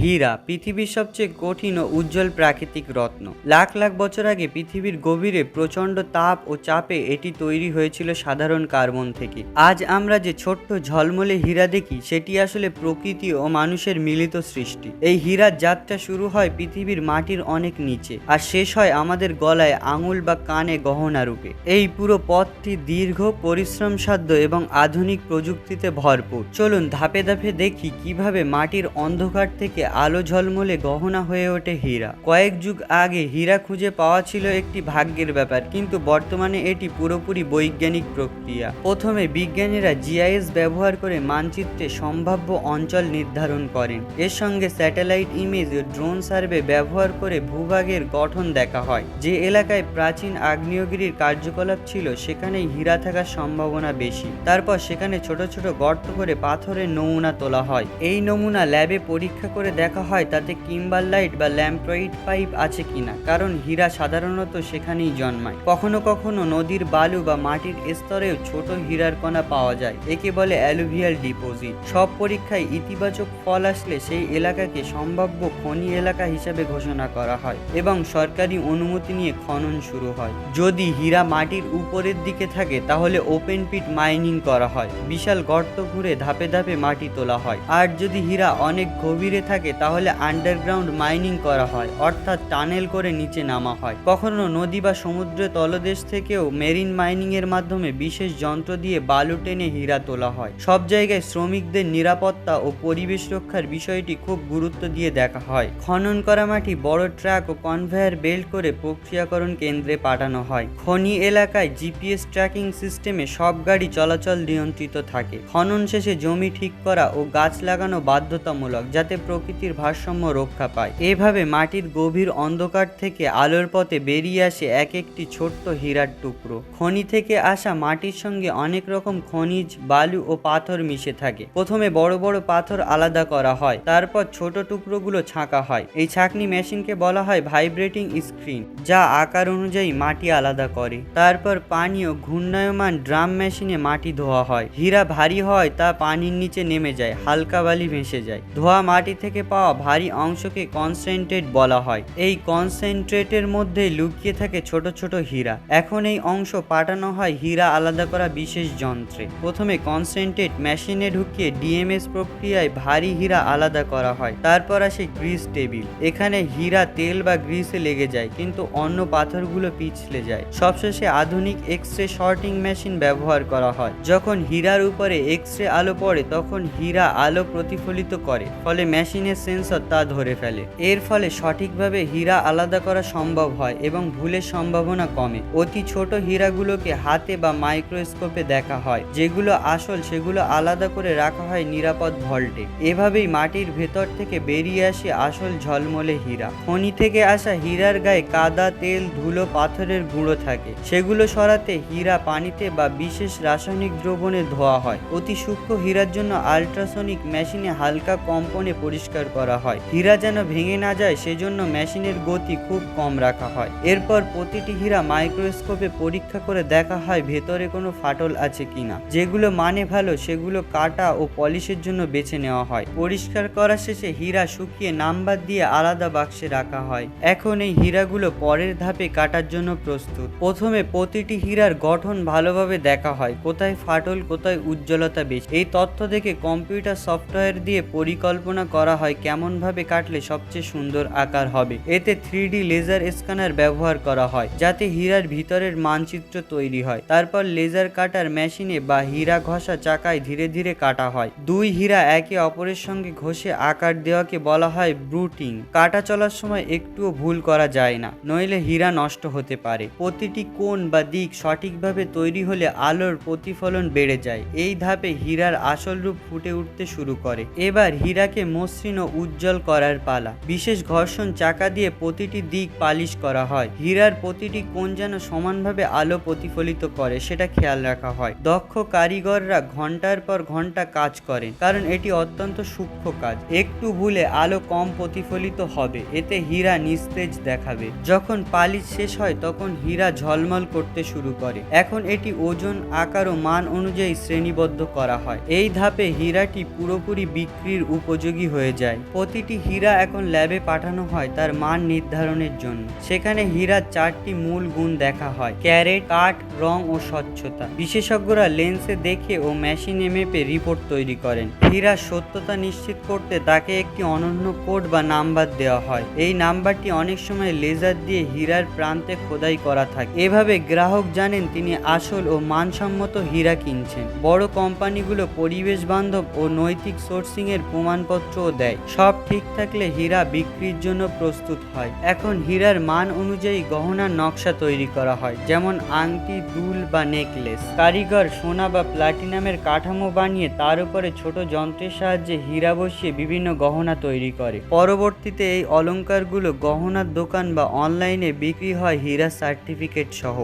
হীরা, পৃথিবীর সবচেয়ে কঠিন ও উজ্জ্বল প্রাকৃতিক রত্ন। লাখ লাখ বছর আগে পৃথিবীর গভীরে প্রচণ্ড তাপ ও চাপে এটি তৈরি হয়েছিল সাধারণ কার্বন থেকে। আজ আমরা যে ছোট্ট ঝলমলে হীরা দেখি, সেটি আসলে প্রকৃতি ও মানুষের মিলিত সৃষ্টি। এই হীরার যাত্রা শুরু হয় পৃথিবীর মাটির অনেক নিচে আর শেষ হয় আমাদের গলায় আঙুল বা কানে গহনা রূপে। এই পুরো পথটি দীর্ঘ, পরিশ্রমসাধ্য এবং আধুনিক প্রযুক্তিতে ভরপুর। চলুন ধাপে ধাপে দেখি কীভাবে মাটির অন্ধকার থেকে আলো ঝলমলে গহনা হয়ে ওঠে হীরা। কয়েক যুগ আগে হীরা খুঁজে পাওয়া ছিল একটি ভাগ্যের ব্যাপার, কিন্তু বর্তমানে এটি পুরোপুরি বৈজ্ঞানিক প্রক্রিয়া। প্রথমে বিজ্ঞানীরা জিআইএস ব্যবহার করে মানচিত্রে সম্ভাব্য অঞ্চল নির্ধারণ করেন। এর সঙ্গে স্যাটেলাইট ইমেজ ও ড্রোন সার্ভে ব্যবহার করে ভূভাগের গঠন দেখা হয়, যে এলাকায় প্রাচীন আগ্নেয়গিরির কার্যকলাপ ছিল, সেখানেই হীরা থাকার সম্ভাবনা বেশি। তারপর সেখানে ছোট ছোট গর্ত করে পাথরের নমুনা তোলা হয়। এই নমুনা ল্যাবে পরীক্ষা করে দেখা হয় তাতে কিম্বারলাইট বা ল্যাম্প্রয়েড পাইপ আছে কিনা, কারণ হীরা সাধারণত সেখানেই জন্মায়। কখনো কখনো নদীর বালু বা মাটির স্তরেও ছোট হীরার কণা পাওয়া যায়, একে বলে অ্যালুভিয়াল ডিপোজিট। সব পরীক্ষায় ইতিবাচক ফল আসলে সেই এলাকাকে সম্ভাব্য খনি এলাকা হিসেবে ঘোষণা করা হয় এবং সরকারি অনুমতি নিয়ে খনন শুরু হয়। যদি হীরা মাটির উপরের দিকে থাকে, তাহলে ওপেন পিট মাইনিং করা হয়। বিশাল গর্ত ঘুরে ধাপে ধাপে মাটি তোলা হয়। আর যদি হীরা অনেক গভীরে থাকে তাহলে আন্ডারগ্রাউন্ড মাইনিং করা হয়, অর্থাৎ টানেল করে নিচে নামা হয়। কখনো নদী বা সমুদ্রের তলদেশ থেকেও মেরিন মাইনিং এর মাধ্যমে বিশেষ যন্ত্র দিয়ে বালু টেনে হীরা তোলা হয়। সব জায়গায় শ্রমিকদের নিরাপত্তা ও পরিবেশ রক্ষার বিষয়টি খুব গুরুত্ব দিয়ে দেখা হয়। খনন করা মাটি বড় ট্রাক ও কনভেয়ার বেল্ট করে প্রক্রিয়াকরণ কেন্দ্রে পাঠানো হয়। খনি এলাকায় জিপিএস ট্র্যাকিং সিস্টেমে সব গাড়ি চলাচল নিয়ন্ত্রিত থাকে। খনন শেষে জমি ঠিক করা ও গাছ লাগানো বাধ্যতামূলক, যাতে প্রকৃতির ভারসাম্য রক্ষা পায়। এভাবে মাটির গভীর অন্ধকার থেকে আলোর পথে বেরিয়ে আসে এক একটি ছোট্ট হীরার টুকরো। খনি থেকে আসা মাটির সঙ্গে অনেক রকম খনিজ, বালু ও পাথর মিশে থাকে। প্রথমে বড় বড় পাথর আলাদা করা হয়, তারপর ছোট টুকরোগুলো ছাঁকা হয়। এই ছাঁকনি মেশিনকে বলা হয় ভাইব্রেটিং স্ক্রিন, যা আকার অনুযায়ী মাটি আলাদা করে। তারপর পানি ও ঘূর্ণায়মান ড্রাম মেশিনে মাটি ধোয়া হয়। হীরা ভারী হয়, তা পানির নিচে নেমে যায়, হালকা বালি ভেসে যায়। ধোয়া মাটি থেকে পাওয়া ভারী অংশকে কনসেন্ট্রেট বলা হয়। এই কনসেন্ট্রেটের মধ্যে লুকিয়ে থাকে ছোট ছোট হীরা। এখন এই অংশ পাঠানো হয় হীরা আলাদা করা বিশেষ যন্ত্রে। প্রথমে কনসেন্ট্রেট মেশিনে ঢুকিয়ে ডিএমএস প্রক্রিয়ায় ভারী হীরা আলাদা করা হয়। তারপর আসে গ্রিস টেবিল এখানে হীরা তেল বা গ্রিসে লেগে যায়, কিন্তু অন্য পাথরগুলো পিছলে যায়। সবশেষে আধুনিক এক্স রে শর্টিং মেশিন ব্যবহার করা হয়। যখন হীরার উপরে এক্স রে আলো পড়ে, তখন হীরা আলো প্রতিফলিত করে। ফলে মেশিনের সেন্সর তা ধরে ফেলে। এর ফলে সঠিকভাবে হীরা আলাদা করা সম্ভব হয় এবং ভুলের সম্ভাবনা কমে। অতি ছোট হীরাগুলোকে হাতে বা মাইক্রোস্কোপে দেখা হয়, যেগুলো আসল, সেগুলো আলাদা করে রাখা হয় নিরাপদ ভল্টে। এভাবেই মাটির ভেতর থেকে বেরিয়ে আসে আসল ঝলমলে হীরা। খনি থেকে আসা হীরার গায়ে কাদা, তেল, ধুলো, পাথরের গুঁড়ো থাকে। সেগুলো সরাতে হীরা পানিতে বা বিশেষ রাসায়নিক দ্রবণে ধোয়া হয়। অতি সূক্ষ্ম হীরার জন্য আল্ট্রাসনিক মেশিনে হালকা কম্পনে পরিষ্কার করা হয়। হীরা যেন ভেঙে না যায়, সেজন্য মেশিনের গতি খুব কম রাখা হয়। এরপর প্রতিটি হীরা মাইক্রোস্কোপে পরীক্ষা করে দেখা হয় ভেতরে কোনো ফাটল আছে কিনা। যেগুলো মানে ভালো, সেগুলো কাটা ও পলিশের জন্য বেছে নেওয়া হয়। পরিষ্কার করা শেষে হীরা শুকিয়ে নাম্বার দিয়ে আলাদা বাক্সে রাখা হয়। এখন এই হীরাগুলো পরের ধাপে কাটার জন্য প্রস্তুত। প্রথমে প্রতিটি হীরার গঠন ভালোভাবে দেখা হয়। কোথায় ফাটল, কোথায় উজ্জ্বলতা বেশি। এই তথ্য দেখে কম্পিউটার সফটওয়্যার দিয়ে পরিকল্পনা করা হয়। কেমনভাবে কাটলে সবচেয়ে সুন্দর আকার হবে। এতে থ্রি লেজার স্ক্যানার ব্যবহার করা হয়, যাতে হীরার ভিতরের মানচিত্র তৈরি হয়। তারপর লেজার কাটার মেশিনে বা হীরা ঘষা চাকায় ধীরে ধীরে কাটা হয়। দুই হীরা একে অপরের সঙ্গে ঘষে আকার দেওয়াকে বলা হয় ব্রুটিং। কাটা চলার সময় একটুও ভুল করা যায় না, নইলে হীরা নষ্ট হতে পারে। প্রতিটি কোণ বা দিক সঠিকভাবে তৈরি হলে আলোর প্রতিফলন বেড়ে যায়। এই ধাপে হীরার আসল রূপ ফুটে উঠতে শুরু করে। এবার হীরাকে মসৃণ ও উজ্জ্বল করার পালা। বিশেষ ঘর্ষণ চাকা দিয়ে প্রতিটি দিক পালিশ করা হয়। হীরার প্রতিটি কোণ যেন সমানভাবে আলো প্রতিফলিত করে, সেটা খেয়াল রাখা হয়। দক্ষ কারিগররা ঘণ্টার পর ঘণ্টা কাজ করেন, কারণ এটি অত্যন্ত সূক্ষ্ম কাজ। একটু ভুলে আলো কম প্রতিফলিত হবে, এতে হীরা নিস্তেজ দেখাবে। যখন পালিশ শেষ হয়, তখন হীরা ঝলমল করতে শুরু করে। এখন এটি ওজন, আকার ও মান অনুযায়ী শ্রেণীবদ্ধ করা হয়। এই ধাপে হীরাটি পুরোপুরি বিক্রির উপযোগী হয়ে যায়। যায়। প্রতিটি হীরা এখন ল্যাবে পাঠানো হয় তার মান নির্ধারণের জন্য। সেখানে হীরার চারটি মূল গুণ দেখা হয়, ক্যারেট, কাঠ, রং ও স্বচ্ছতা। বিশেষজ্ঞরা লেন্সে দেখে ও মেশিনে মেপে রিপোর্ট তৈরি করেন। হীরার সত্যতা নিশ্চিত করতে তাকে একটি অনন্য কোড বা নাম্বার দেওয়া হয়। এই নাম্বারটি অনেক সময় লেজার দিয়ে হীরার প্রান্তে খোদাই করা থাকে। এভাবে গ্রাহক জানেন তিনি আসল ও মানসম্মত হীরা কিনছেন। বড় কোম্পানিগুলো পরিবেশ বান্ধব ও নৈতিক সোর্সিং এর প্রমাণপত্রও দেয়। সব ঠিক থাকলে হীরা বিক্রির জন্য প্রস্তুত হয়। এখন হীরার মান অনুযায়ী গহনার নকশা তৈরি করা হয়, যেমন আংটি, দুল বা নেকলেস। কারিগর সোনা বা প্লাটিনামের কাঠামো বানিয়ে তার উপরে ছোট যন্ত্রের সাহায্যে হীরা বসিয়ে বিভিন্ন গহনা তৈরি করে। পরবর্তীতে এই অলঙ্কারগুলো গহনার দোকান বা অনলাইনে বিক্রি হয় হীরা সার্টিফিকেট সহ।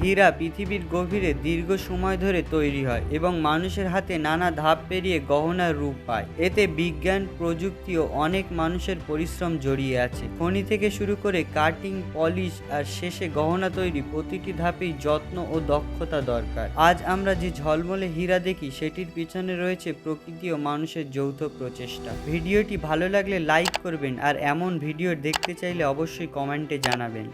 হীরা পৃথিবীর গভীরে দীর্ঘ সময় ধরে তৈরি হয় এবং মানুষের হাতে নানা ধাপ পেরিয়ে গহনার রূপ পায়। এতে বিজ্ঞান, প্রযুক্তি ও অনেক মানুষের পরিশ্রম জড়িয়ে আছে। খনি থেকে শুরু করে কাটিং, পলিশ আর শেষে গহনা তৈরি প্রতিটি ধাপেই যত্ন ও দক্ষতা দরকার। আজ আমরা যে ঝলমলে হীরা দেখি, সেটির পিছনে রয়েছে প্রকৃতি ও মানুষের যৌথ প্রচেষ্টা। ভিডিওটি ভালো লাগলে লাইক করবেন আর এমন ভিডিও দেখতে চাইলে অবশ্যই কমেন্টে জানাবেন।